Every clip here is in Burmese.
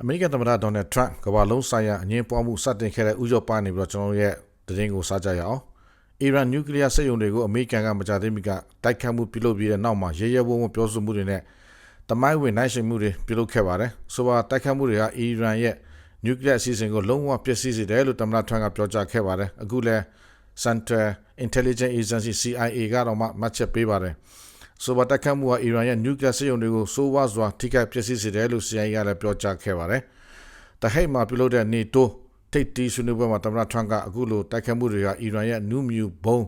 အမေရိကန်သမ္မတဒေါ်နယ်ထရန့်ကမ္ဘာလုံးဆိုင်ရာအငင်းပွားမှုစတင်ခဲ့တဲ့ဥရောပနေပြီးတော့ကျွန်တော်တို့ရဲ့သတင်းကိုစားကြရအောင်။အီရန်နျူကလ িয়ার စစ်ရုံတွေကိုအမေရိကန်ကမကြသေးမီကတိုက်ခတ်မှုပြုလုပ်ပြီးတဲ့နောက်မှာရဲရဲဝံ့ဝံ့ပြောဆိုမှုတွေနဲ့တမိုင်းဝင်နိုင်ရှင်မှုတွေပြုလုပ်ခဲ့ပါတယ်။ဆိုပါတိုက်ခတ်မှုတွေကအီရန်ရဲ့နျူကလ িয়ার အစီအစဉ်ကိုလုံးဝပျက်စီးစေတယ်လို့သမ္မတထရန့်ကပြောကြားခဲ့ပါတယ်။အခုလည်း Central Intelligence Agency CIA ကတော့မှမှတ်ချက်ပေးပါတယ်။ ဆိုပါတက်ခတ်မှုဟာအီရန်ရဲ့နျူကလ িয়ার စစ်ရုံတွေကိုစိုးဝါစွာထိခိုက်ပျက်စီးစေတယ်လို့ CIA ကလည်းပြောကြားခဲ့ပါတယ်။တဟိတ်မှာပြုလုပ်တဲ့ NATO ထိပ်တီးဆွေးနွေးပွဲမှာသမ္မတထရန့်ကအခုလိုတိုက်ခတ်မှုတွေဟာအီရန်ရဲ့နျူမြူဘုံ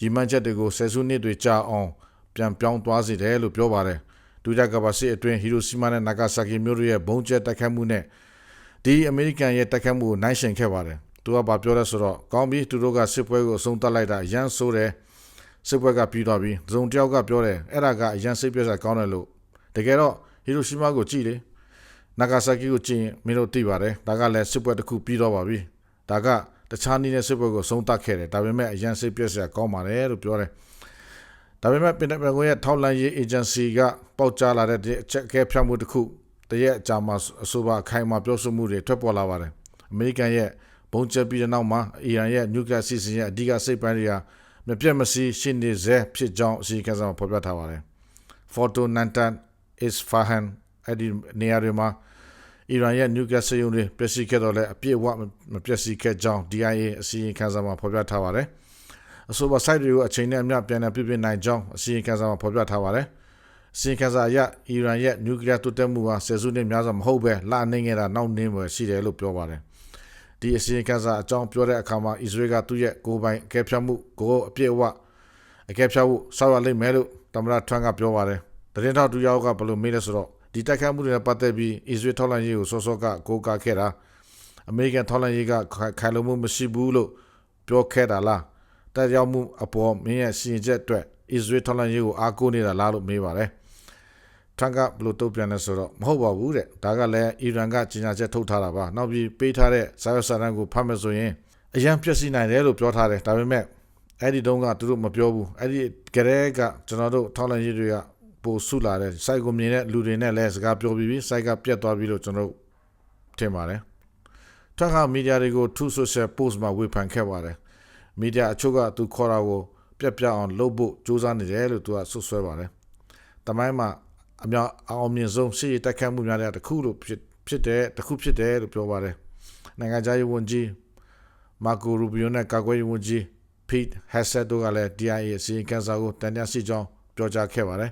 ရည်မှန်းချက်တွေကိုဆယ်စုနှစ်တွေကြာအောင်ပြန်ပြောင်းသွားစေတယ်လို့ပြောပါတယ်။ဒုတိယကမ္ဘာစစ်အတွင်းဟီရိုရှီမာနဲ့နာဂါဆာကီမြို့တွေရဲ့ဘုံကျဲတိုက်ခတ်မှုနဲ့ဒီအမေရိကန်ရဲ့တိုက်ခတ်မှုကိုနိုင်ရှင်ခဲ့ပါတယ်။သူကဘာပြောလဲဆိုတော့ကောင်းပြီသူတို့ကစစ်ပွဲကိုအဆုံးသတ်လိုက်တာရန်ဆိုးတယ် စစ်ပွဲကပြီးသွားပြီဇုံတယောက်ကပြောတယ်အဲ့ဒါကအရန်စိတ်ပြက်စရာကောင်းတယ်လို့တကယ်တော့ဟီရိုရှီမာကိုကြည့်လေနာဂါဆာကီကိုကြည့်ရင်မင်းတို့သိပါတယ်ဒါကလည်းစစ်ပွဲတစ်ခုပြီးတော့ပါပြီဒါကတခြားနည်းနဲ့စစ်ပွဲကိုဆုံးသတ်ခဲ့တယ်ဒါပေမဲ့အရန်စိတ်ပြက်စရာကောင်းပါတယ်လို့ပြောတယ်ဒါပေမဲ့ပင်တပင်ကိုရဲ့ထောက်လန်ရေးအေဂျင်စီကပေါက်ကြားလာတဲ့အချက်ကဲဖြတ်မှုတစ်ခုတရက်အကြာမှာအဆိုပါခိုင်မာပြောဆိုမှုတွေထွက်ပေါ်လာပါတယ်အမေရိကန်ရဲ့ဘုံကျက်ပြီးတဲ့နောက်မှာအီရန်ရဲ့နျူကလ িয়ার စီစဉ်ရဲ့အဓိကစိတ်ပိုင်းတွေက မပြတ်မစီရှင်းနေစေဖြစ်ကြောင်းအစီအကံစာမှာဖော်ပြထားပါတယ်။ Photo Nantan Isfahan အဲ့ဒီနေရာတွေမှာအီရန်ရဲ့နျူကလ িয়ারစရုံတွေပျက်စီးခဲ့တော့လဲအပြည့်အဝမပျက်စီးခဲ့ကြောင်း DIA အစီအကံစာမှာဖော်ပြထားပါတယ်။အဆိုပါ site တွေကိုအချိန်နဲ့အမျှပြန်လည်ပြပြနိုင်ကြောင်းအစီအကံစာမှာဖော်ပြထားပါတယ်။စီကံစာအရအီရန်ရဲ့နျူကလ িয়ার တိုးတက်မှုဟာဆယ်စုနှစ်များစွာမဟုတ်ပဲလအနေငယ်တာနောက်နှင်းပဲရှိတယ်လို့ပြောပါတယ်။ ဒီအစီရင်ခံစာအကြောင်းပြောတဲ့အခါမှာအစ္စရေးကသူ့ရဲ့ကိုယ်ပိုင်အကဲဖြတ်မှုကိုအပြည့်အဝအကဲဖြတ်မှုဆောက်ရလိမ့်မယ်လို့သမ္မတထရန့်ကပြောပါတယ်။တရင်ထောက်တူယောက်ကဘယ်လိုမေးလဲဆိုတော့ဒီတိုက်ခိုက်မှုတွေနဲ့ပတ်သက်ပြီးအစ္စရေးထောက်လှမ်းရေးကိုစောစောကကိုးကားခဲ့တာအမေရိကန်ထောက်လှမ်းရေးကခိုင်လုံမှုမရှိဘူးလို့ပြောခဲ့တာလား။တက်ရောက်မှုအပေါ်မင်းရဲ့စီရင်ချက်အတွက်အစ္စရေးထောက်လှမ်းရေးကိုအားကိုးနေတာလားလို့မေးပါတယ်။ ထရန့်ကဘလို့တုတ်ပြန်လဲဆိုတော့မဟုတ်ပါဘူးတဲ့ဒါကလည်းအီရန်ကကြီးညာချက်ထုတ်ထားတာပါနောက်ပြီးပေးထားတဲ့ဇာယဆာရန်ကိုဖတ်မယ်ဆိုရင်အရန်ပြည့်စည်နိုင်တယ်လို့ပြောထားတယ်ဒါပေမဲ့အဲ့ဒီတုန်းကသူတို့မပြောဘူးအဲ့ဒီကရဲကကျွန်တော်တို့ထောက်လန့်ရေးတွေကပိုဆုလာတယ်စိုက်ကိုမြင်တဲ့လူတွေနဲ့လည်းစကားပြောပြီးပြီစိုက်ကပြတ်သွားပြီလို့ကျွန်တော်တို့ထင်ပါတယ်ထခါမီဒီယာတွေကိုထူဆိုရှယ်ပို့စ်မှာဝေဖန်ခဲ့ပါတယ်မီဒီယာအချို့ကသူခေါ်တာကိုပြက်ပြအောင်လုပ်ဖို့စူးစမ်းနေတယ်လို့သူကဆွဆွဲပါတယ်တမိုင်းမှာ အများအောင်မြင်ဆုံးရှေ့ရတက်ခတ်မှုများတဲ့တစ်ခုလို့ဖြစ်ဖြစ်တဲ့တစ်ခုဖြစ်တယ်လို့ပြောပါတယ်နိုင်ငံခြားရေးဝန်ကြီးမာကိုရူဘီယိုနဲ့ကာကွယ်ရေးဝန်ကြီး Pete Hegseth တို့ကလည်း DIA အစီရင်ခံစာကိုတန်တရားရှိကြောင်းပြောကြားခဲ့ပါတယ်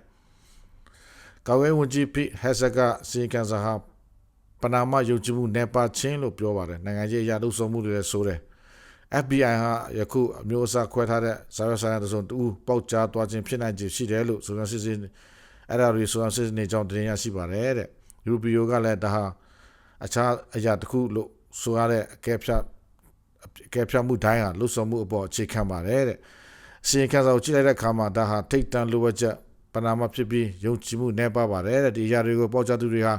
ကာကွယ်ရေးဝန်ကြီး Pete Hegseth ကအစီရင်ခံစာဟာပနာမယုံကြည်မှုနေပါချင်းလို့ပြောပါတယ်နိုင်ငံရေးအရာလုပ်ဆောင်မှုတွေလည်းဆိုတယ် FBI ဟာယခုအမျိုးအစားခွဲထားတဲ့ဇာတ်ဆိုင်ရာတစုံတူပေါက်ကြားသွားခြင်းဖြစ်နိုင်ခြေရှိတယ်လို့ဆိုရစစ်စစ် အဲ့ဒါတွေဆိုတာစစ်နေကြောင်းတင်ရရှိပါတယ်တဲ့ယူပီယိုကလည်းဒါဟာအခြားအရာတစ်ခုလို့ဆိုရတဲ့အကဲဖြတ်အကဲဖြတ်မှုတိုင်းဟာလှုပ်ဆောင်မှုအပေါ်အခြေခံပါတယ်တဲ့စီရင်ခံစာကိုကြည့်လိုက်တဲ့အခါမှာဒါဟာထိတ်တန့်လိုအပ်ချက်ပနာမဖြစ်ပြီးယုံကြည်မှုနဲ့ပါပါတယ်တဲ့ဒီအရာတွေကိုပေါက်ချသူတွေဟာ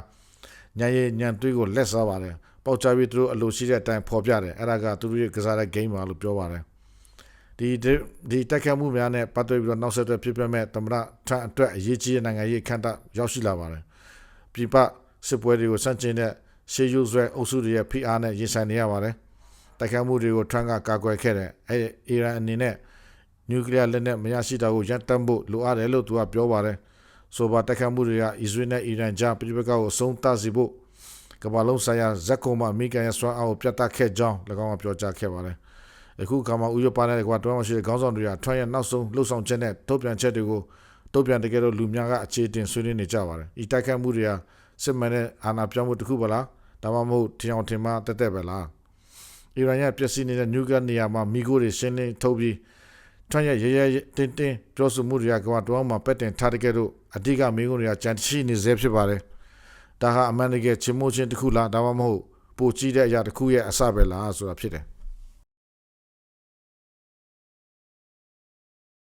ညံရည်ညံတွေးကိုလက်စားပါတယ်ပေါက်ချပြီးသူတို့အလိုရှိတဲ့အတိုင်းဖော်ပြတယ်အဲ့ဒါကသူတို့ရဲ့ကစားတဲ့ game ပါလို့ပြောပါတယ် ဒီဒီတက်ခတ်မှုများနဲ့ပတ်သက်ပြီးတော့နောက်ဆက်တွဲဖြစ်ပြမဲ့သမ္မတထံအတွက်အရေးကြီးတဲ့နိုင်ငံရေးခန့်တာရောက်ရှိလာပါတယ်။ပြပစစ်ပွဲတွေကိုစန့်ကျင်တဲ့ရှေးယူဆွဲအုပ်စုတွေရဲ့ဖိအားနဲ့ရင်ဆိုင်နေရပါတယ်။တက်ခတ်မှုတွေကိုထရန့်ကကာကွယ်ခဲ့တယ်။အဲအီရန်အနေနဲ့နျူကလ িয়ার လက်နက်မရရှိတာကိုရပ်တန့်ဖို့လိုအပ်တယ်လို့သူကပြောပါတယ်။ဆိုပါတက်ခတ်မှုတွေကအစ္စရေးနဲ့အီရန်ကြားပြည်ပကောက်ကိုဆုံးသတ်စေဖို့ကမ္ဘာလုံးဆိုင်ရာဇက်ကုံမှာအမေရိကန်ရဲ့စွမ်းအားကိုပြတ်တက်ခဲ့ကြောင်း၎င်းကပြောကြားခဲ့ပါတယ်။ အခုခါမှာဥရောပနဲ့ကွာတွန်းမရှိတဲ့ခေါင်းဆောင်တွေကထွန်းရဲ့နောက်ဆုံးလှုပ်ဆောင်ချက်နဲ့ထုတ်ပြန်ချက်တွေကိုထုတ်ပြန်တကယ်တော့လူများကအခြေတင်ဆွေးနွေးနေကြပါတယ်။ဤတိုက်ခတ်မှုတွေကစစ်မှန်တဲ့အာဏာပြောင်းမှုတစ်ခုပါလား။ဒါမှမဟုတ်ထင်အောင်ထင်မှားတက်တက်ပဲလား။အီရန်ရဲ့ပျက်စီးနေတဲ့နျူကလ িয়ার နေရာမှာမိခိုးတွေရှင်းလင်းထုတ်ပြီးထွန်းရဲ့ရရတင်းတင်းပြောဆိုမှုတွေကကွာတွန်းမှာပက်တင်ထားတဲ့ကဲတော့အဓိကမိခိုးတွေကကြံရှိနေစေဖြစ်ပါတယ်။ဒါဟာအမှန်တကယ်ချင်မိုးချင်းတစ်ခုလားဒါမှမဟုတ်ပိုကြီးတဲ့အရာတစ်ခုရဲ့အစပဲလားဆိုတာဖြစ်တယ်။